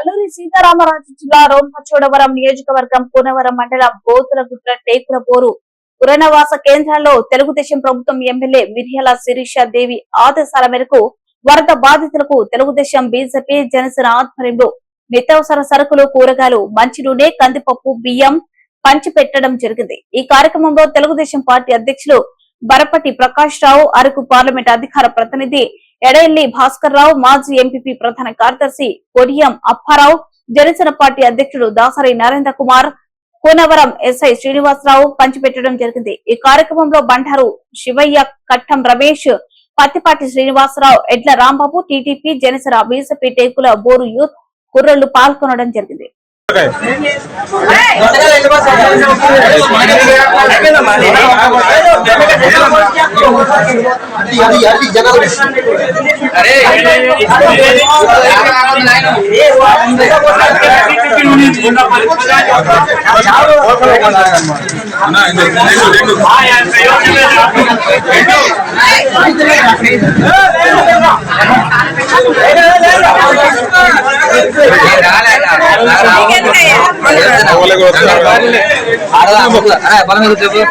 అల్లూరి సీతారామరాజు జిల్లా రోమచోడవరం నియోజకవర్గం కూనవరం మండలం గోతులగుట్ల టేకులపోరు పురనవాస కేంద్రాల్లో తెలుగుదేశం ప్రభుత్వం ఎమ్మెల్యే మిర్యాల శిరీష దేవి ఆదేశాల మేరకు వరద బాధితులకు తెలుగుదేశం బీజేపీ జనసేన ఆధ్వర్యంలో నిత్యావసర సరుకులు కూరగాయలు మంచి నూనె కందిపప్పు బియ్యం పంచిపెట్టడం జరిగింది. ఈ కార్యక్రమంలో తెలుగుదేశం పార్టీ అధ్యక్షులు బరపటి ప్రకాష్ రావు అరకు పార్లమెంట్ అధికార ప్రతినిధి ఎడెల్లి భాస్కర్ రావు మాజీ ఎంపీపీ ప్రధాన కార్యదర్శి కొడియం అప్పారావు జనసేన పార్టీ అధ్యక్షుడు దాసరి నరేంద్ర కుమార్ కోనవరం ఎస్ఐ శ్రీనివాసరావు పంచిపెట్టడం జరిగింది. ఈ కార్యక్రమంలో బండారు శివయ్య కట్టం Ramesh Pattipati Srinivasarao Edla Rambabu TDP Janasena BJP Tekula Boru youth కుర్రలు పాల్గొనడం జరిగింది. చెప్పు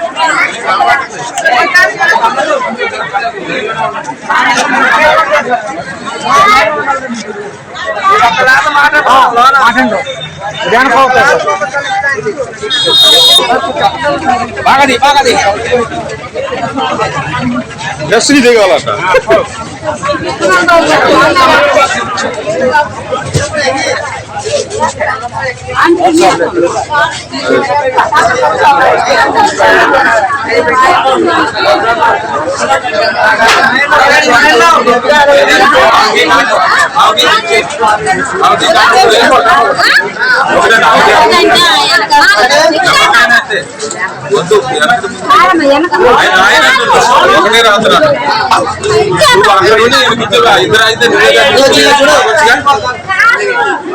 బాగది బాగది ఎస్సీ దిగాలట వద్దు ఒకటే రాత్ర అక్కడ ఉండి ఇద్దరు అయితే